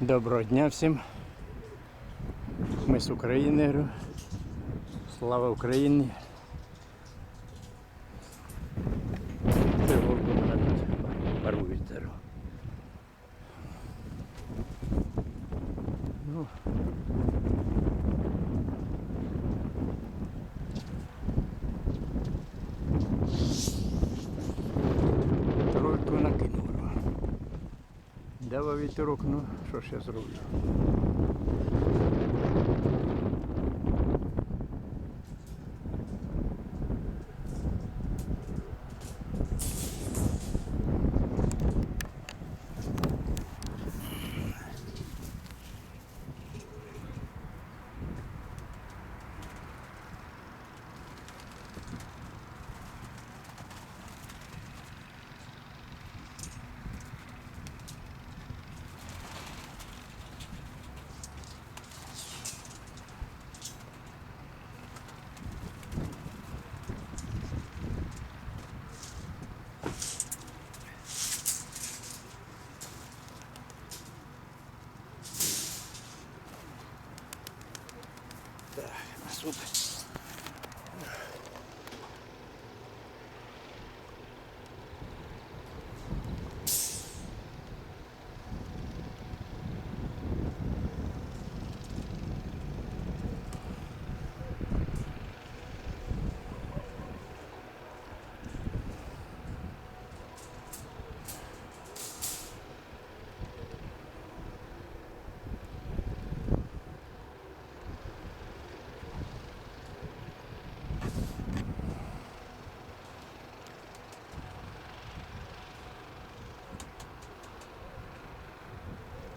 Доброго дня всім. Ми з України. Слава Україні. Це голуби мене тут парують зараз. Ну. Тройку накинув. Дава вітерок, ну що ж я зроблю?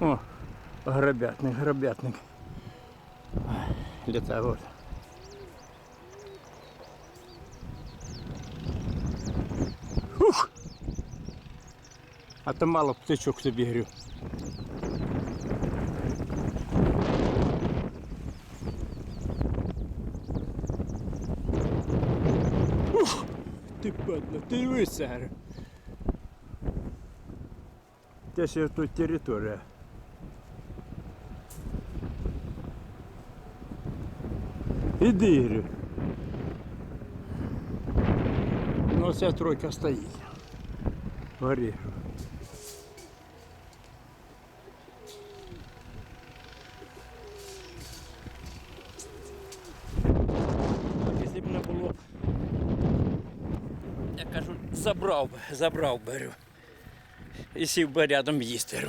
О, грабятник, грабятник. Літа вот. Ух! А то мало птичок собі грю. Ух! Ти падла, ти висер. Те ще тут територія. Іди, говорю. Ну, ця тройка стоїть. Горі. Якщо б не було, я кажу, забрав би, забрав беру. І сів би рядом їсти.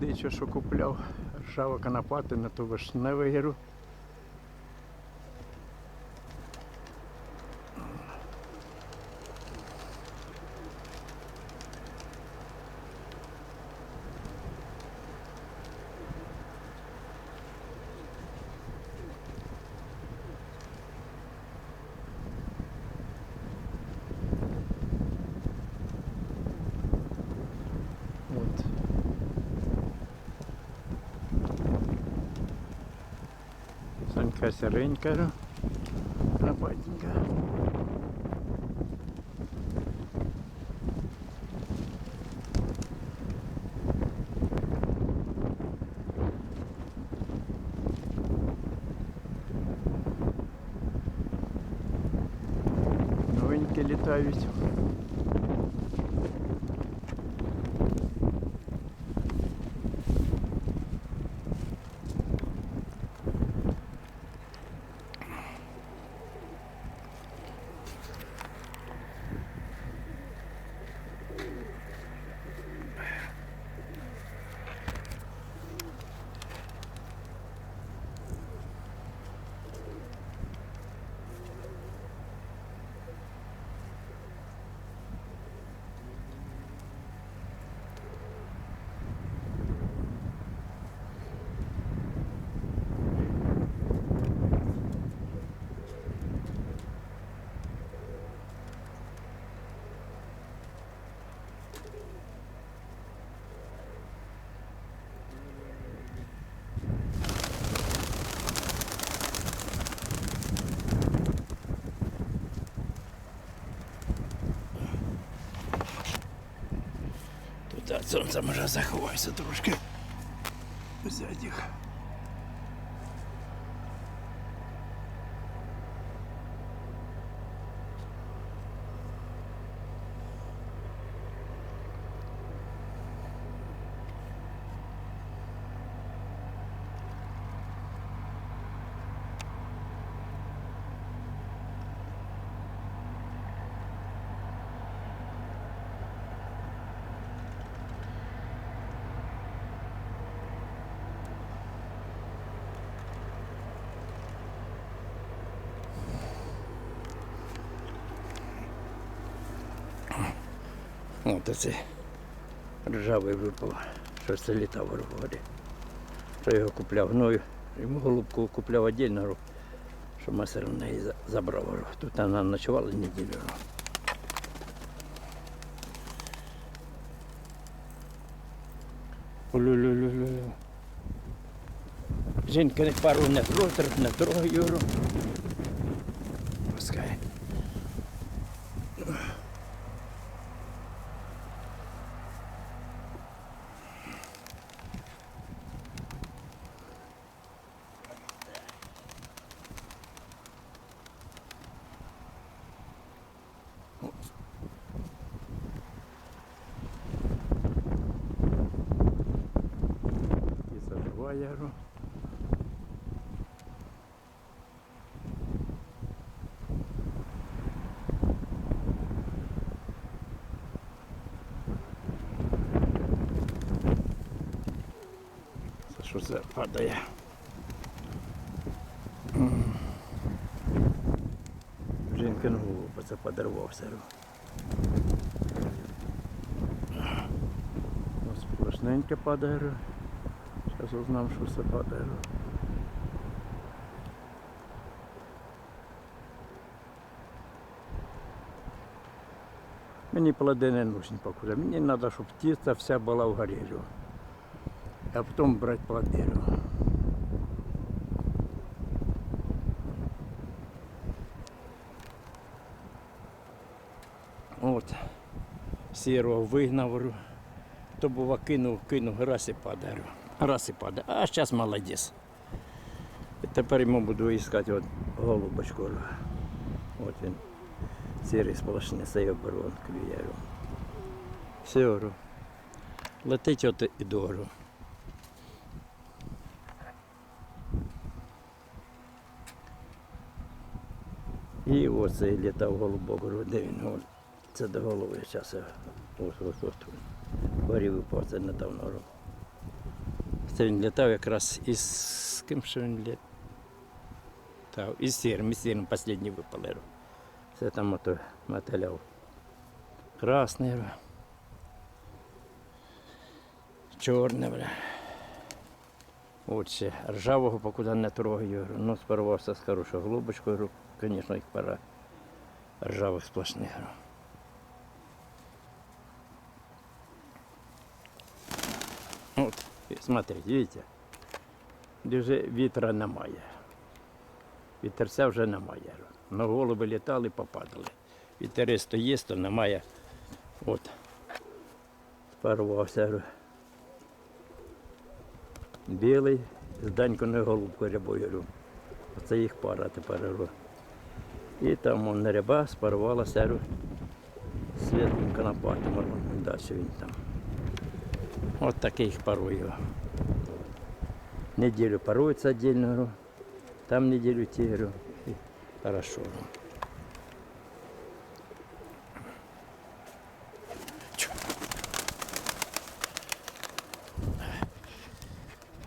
говорю. що купляв. Ржава канапати на то вишневигіру. Санька сиренька, лопатенька. Сонця може заховайся трошки. Взять От оце ржавий випав, що це літав у воді. Що його купляв. Ну, йому голубку купляв віддільно, що мастер в неї за- забрав. Тут вона ночувала неділю. Жінка не пару не трогай, не трогай Юру. Пускай. І забиває яру. Це що це падає? На голову це подарувався. Ось сплошненьке падає. Зараз узнам, що це падає. Мені плоди не нужні поки. Мені треба, щоб тіста вся була в горілю. А потім брати плоди. От. Сірого вигнав. То бува кинув, кинув, раз і падає. Раз і падає. А зараз молодець. Тепер йому буду іскати от голубочку. От він. Сірий сплошний, беру, от клює. Все. Летить от і дору. І оцей літав голубок, де він? От, це до голови зараз. Ось ось ось. Горів упав, це недавно. говорю. Це він літав якраз із з ким що він літав? Із сірим, із сірим останній випали. Це там ото мотиляв. Красний. Чорне, бля. От ще ржавого покуди не трогаю. Ну, спарувався з хорошою голубочкою, звісно, їх пора ржавих сплошних. Вот, смотрите, видите, дуже вітра немає. Вітерця вже немає. Но голуби літали, попадали. Вітерець то є, то немає. От. Спарувався. Білий з данькою голубкою рябою. Оце їх пара тепер. І там он ряба спарувалася говорю, з світлим конопатом. Далі він там. От таких парую. Неделю паруется отдельно, говорю. там неделю те, говорю. И хорошо.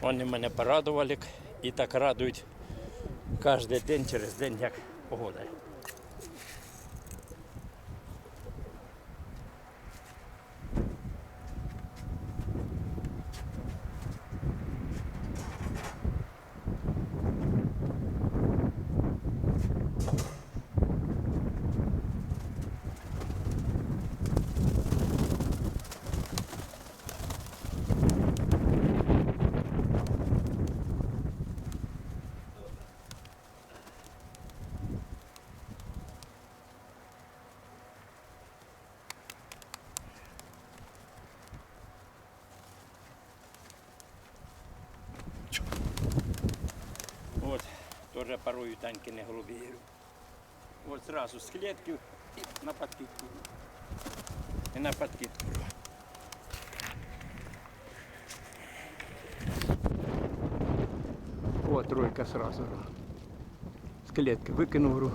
Вони мене порадували і так радують кожен день через день, як погода. От, теж парую танкини голубі. От зразу з клітки і на подкидку. І на подкидку. О, тройка сразу. З клітки викинув. гру.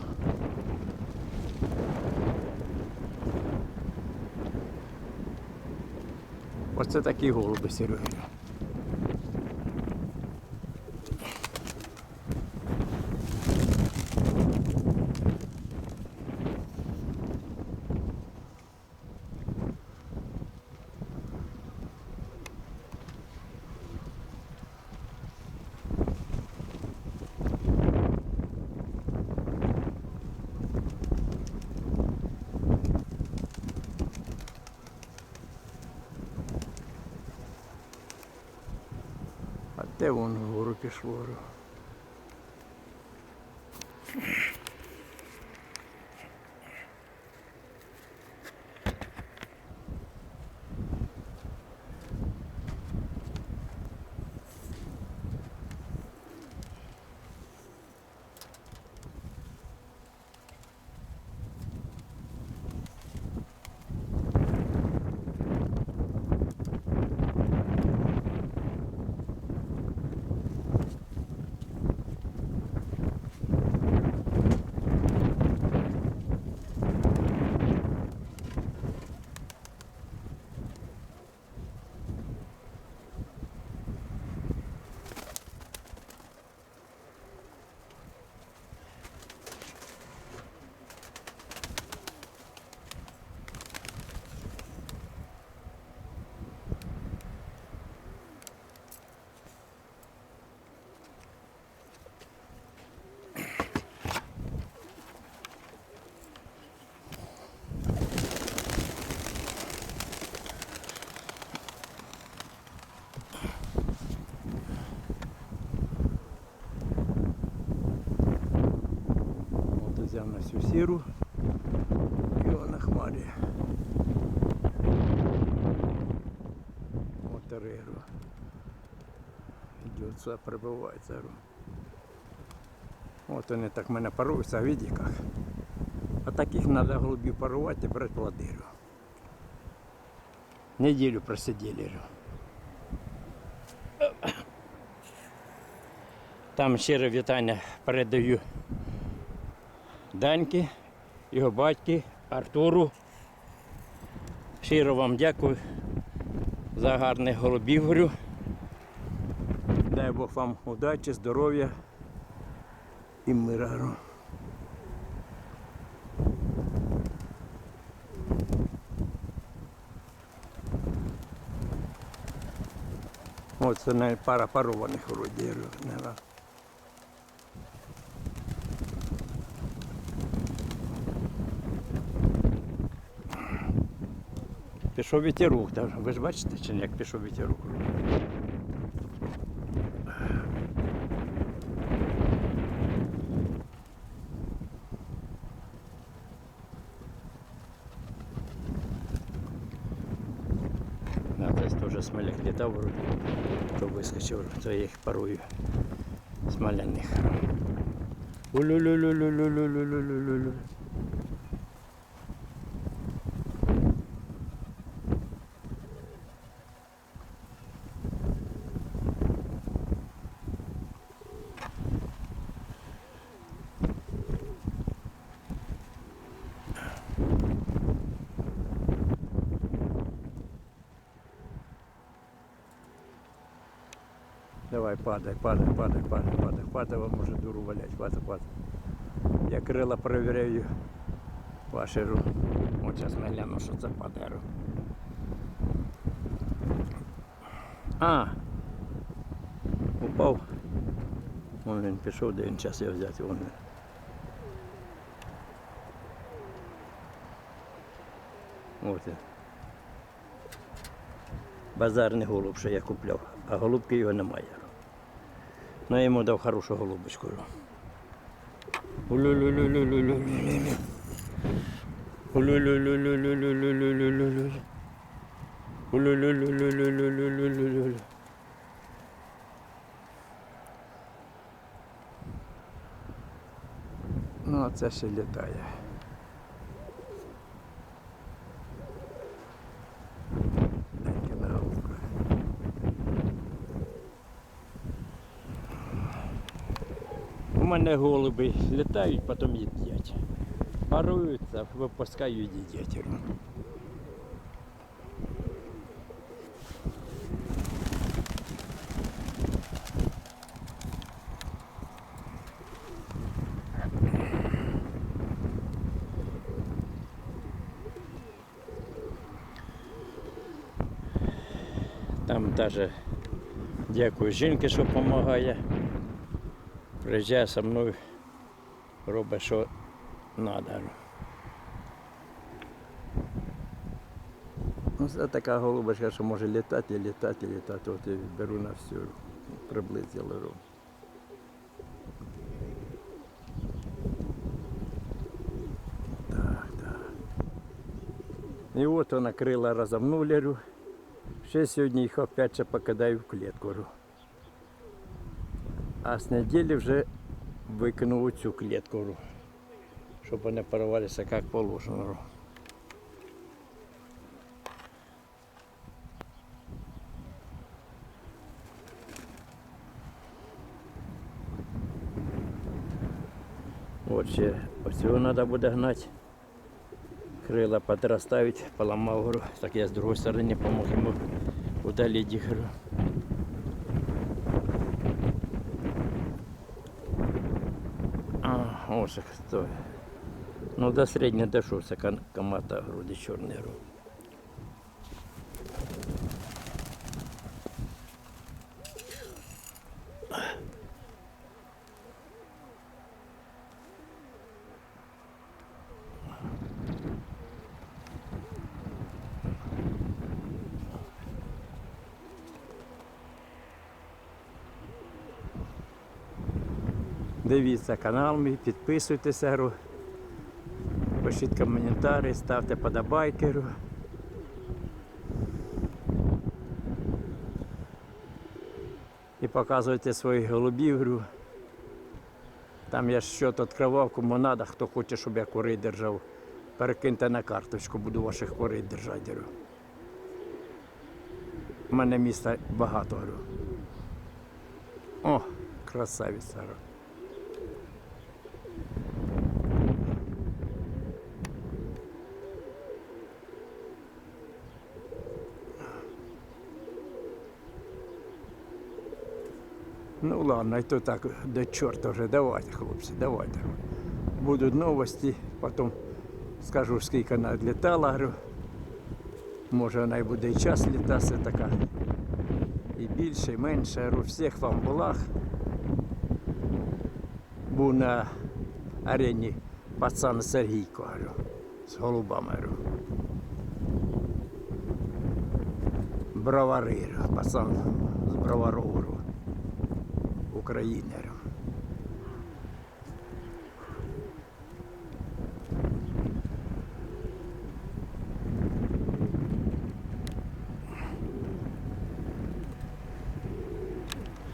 Оце такі голуби Сереги. 说说 взяв на всю сіру його на хмарі. От реру. Идется, пробивається. От вони так мене паруються, а види як. А таких треба голубів парувати і брати плодиру. Неділю просиділи. Там щире вітання передаю Даньки, його батьки, Артуру. Щиро вам дякую за гарних голубів. говорю. Дай Бог вам удачі, здоров'я і миру. От це не пара парованих вроді. Пішов вітерук, та ви ж бачите, чи ні, як пішов вітерук. А десь теж смоляк літав вроді, то вискочив, то я їх парую смоляних. Улю-лю-лю-лю-лю-лю-лю-лю-лю. Давай, падай, падай, падай, падай, падай, падай, вам може дуру валять, падай, падай. Я крила перевіряю ваші ру. От зараз ми гляну, що це падає. А! Упав. Вон він пішов, де він час його взяти. Вон він. От він. Базарний голуб, що я купляв, а голубки його немає. Ну, я йому дав хорошу голубочку. Ну, а це ще літає. Мене голуби літають, потім їдять. Паруються, випускають і їдять. Там даже дякую жінки, що допомагає. Приїжджає зі мною, робить, що треба. Ну, це така голубочка, що може літати, літати, літати. От я беру на всю приблизили руку. Так, так. І от вона крила розомнули. Ще сьогодні їх опять ще покидаю в клітку. А з неділі вже викинув цю клітку, щоб вони порвалися як положено. От ще оцього треба буде гнати. Крила подростають, поламав, говорю. так я з другої сторони помог йому удалити, говорю. ножик стоїть. Ну, до середнього дошовся комата груди чорний рог. Дивіться канал мій, підписуйтеся, пишіть коментарі, ставте подобайки. І показуйте своїх голубів. Там я щот відкривав, кому треба, хто хоче, щоб я курей держав. Перекиньте на карточку, буду ваших курей держати. У мене міста багато. ру. О, красавиця. Ну ладно, і то так до чорта вже. Давайте, хлопці, давайте. Будуть новості, потім скажу, скільки вона відлітала. Говорю. Може вона і буде і час літати така. І більше, і менше. Говорю, всіх вам благ. Був на арені пацан Сергійко, говорю, з голубами. Говорю. Бровари, пацан з Бровару, говорю, України.